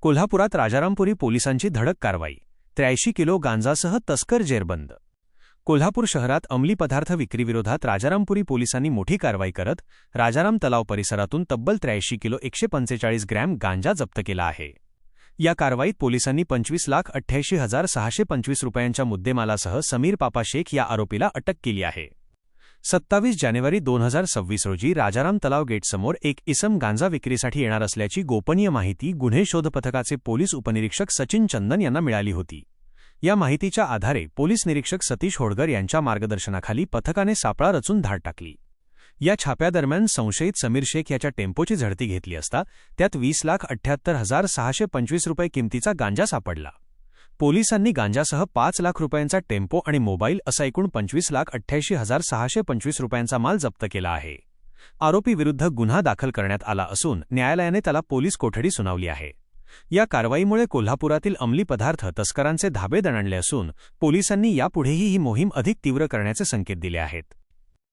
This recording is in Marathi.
कोल्हापुरात राजारामपुरी पोलिसांची धडक कारवाई. त्र्याऐंशी किलो गांजासह तस्कर जेरबंद. कोल्हापूर शहरात अंमली पदार्थ विक्रीविरोधात राजारामपुरी पोलिसांनी मोठी कारवाई करत राजाराम तलाव परिसरातून तब्बल त्र्याऐंशी किलो एकशे पंचेचाळीस ग्रॅम गांजा जप्त केला आहे. या कारवाईत पोलिसांनी पंचवीस लाख अठ्ठ्याऐंशी हजार सहाशे पंचवीस रुपयांच्या मुद्देमालासह समीर पापा शेख या आरोपीला अटक केली आहे. सत्तावीस जानेवारी दोन हजार सव्वीस रोजी राजाराम तलाव गेटसमोर एक इसम गांजा विक्रीसाठी येणार असल्याची गोपनीय माहिती गुन्हे शोध पथकाचे पोलीस उपनिरीक्षक सचिन चंदन यांना मिळाली होती. या माहितीच्या आधारे पोलीस निरीक्षक सतीश होडगर यांच्या मार्गदर्शनाखाली पथकाने सापळा रचून धाड टाकली. या छाप्यादरम्यान संशयित समीर शेख याच्या टेम्पोची झडती घेतली असता त्यात वीस लाख अठ्ठ्याहत्तर हजार सहाशे पंचवीस रुपये किमतीचा गांजा सापडला. पोलिसांनी गांजासह पाच लाख रुपयांचा टेम्पो आणि मोबाईल असा एकूण पंचवीस लाख अठ्ठ्याऐंशी हजार सहाशे पंचवीस रुपयांचा माल जप्त केला आहे. आरोपीविरुद्ध गुन्हा दाखल करण्यात आला असून न्यायालयाने त्याला पोलीस कोठडी सुनावली आहे. या कारवाईमुळे कोल्हापुरातील अंमली पदार्थ तस्करांचे धाबे दणाणले असून पोलिसांनी यापुढेही ही मोहीम अधिक तीव्र करण्याचे संकेत दिले आहेत.